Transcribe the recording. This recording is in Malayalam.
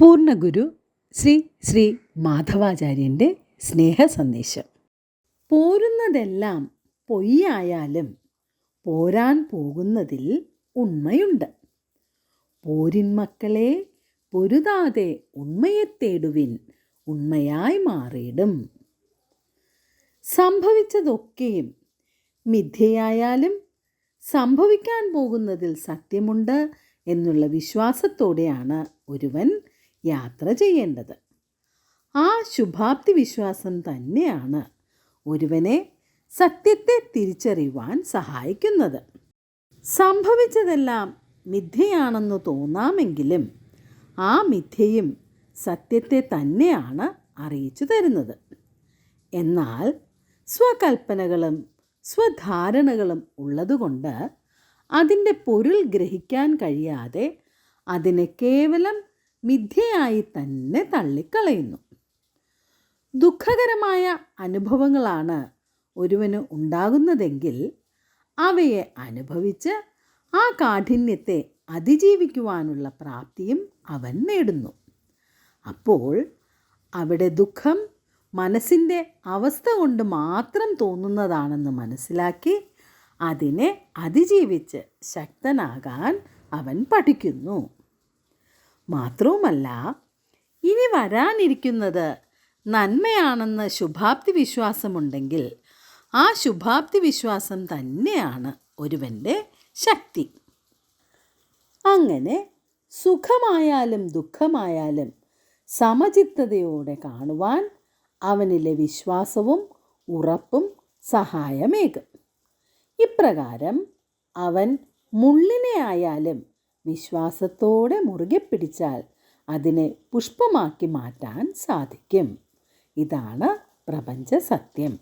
പൂർണഗുരു ശ്രീ ശ്രീ മാധവാചാര്യന്റെ സ്നേഹ സന്ദേശം പോരുന്നതെല്ലാം പൊയ്യായാലും പോരാൻ പോകുന്നതിൽ ഉണ്മയുണ്ട്. പോരിൻ മക്കളെ പൊരുതാതെ ഉണ്മയെ തേടുവിൻ ഉണ്മയായി മാറിയിടും. സംഭവിച്ചതൊക്കെയും മിഥ്യയായാലും സംഭവിക്കാൻ പോകുന്നതിൽ സത്യമുണ്ട് എന്നുള്ള വിശ്വാസത്തോടെയാണ് ഒരുവൻ യാത്ര ചെയ്യേണ്ടത്. ആ ശുഭാപ്തി വിശ്വാസം തന്നെയാണ് ഒരുവനെ സത്യത്തെ തിരിച്ചറിയുവാൻ സഹായിക്കുന്നത്. സംഭവിച്ചതെല്ലാം മിഥ്യയാണെന്ന് തോന്നാമെങ്കിലും ആ മിഥ്യയും സത്യത്തെ തന്നെയാണ് അറിയിച്ചു തരുന്നത്. എന്നാൽ സ്വകൽപ്പനകളും സ്വധാരണകളും ഉള്ളതുകൊണ്ട് അതിന്റെ പൊരുൾ ഗ്രഹിക്കാൻ കഴിയാതെ അതിനെ കേവലം മിഥ്യയായി തന്നെ തള്ളിക്കളയുന്നു. ദുഃഖകരമായ അനുഭവങ്ങളാണ് ഒരുവന് ഉണ്ടാകുന്നതെങ്കിൽ അവയെ അനുഭവിച്ച് ആ കാഠിന്യത്തെ അതിജീവിക്കുവാനുള്ള പ്രാപ്തിയും അവൻ നേടുന്നു. അപ്പോൾ അവിടെ ദുഃഖം മനസ്സിന്റെ അവസ്ഥ കൊണ്ട് മാത്രം തോന്നുന്നതാണെന്ന് മനസ്സിലാക്കി അതിനെ അതിജീവിച്ച് ശക്തനാകാൻ അവൻ പഠിക്കുന്നു. മാത്രവുമല്ല ഇനി വരാനിരിക്കുന്നത് നന്മയാണെന്ന് ശുഭാപ്തി വിശ്വാസമുണ്ടെങ്കിൽ ആ ശുഭാപ്തി വിശ്വാസം തന്നെയാണ് ഒരുവന്റെ ശക്തി. അങ്ങനെ സുഖമായാലും ദുഃഖമായാലും സമചിത്തതയോടെ കാണുവാൻ അവനിലെ വിശ്വാസവും ഉറപ്പും സഹായമേകും. ഇപ്രകാരം അവൻ മുള്ളിനെ ആയാലും വിശ്വാസത്തോടെ മുറുകെ പിടിച്ചാൽ അതിനെ പുഷ്പമാക്കി മാറ്റാൻ സാധിക്കും. ഇതാണ് പ്രപഞ്ച സത്യം.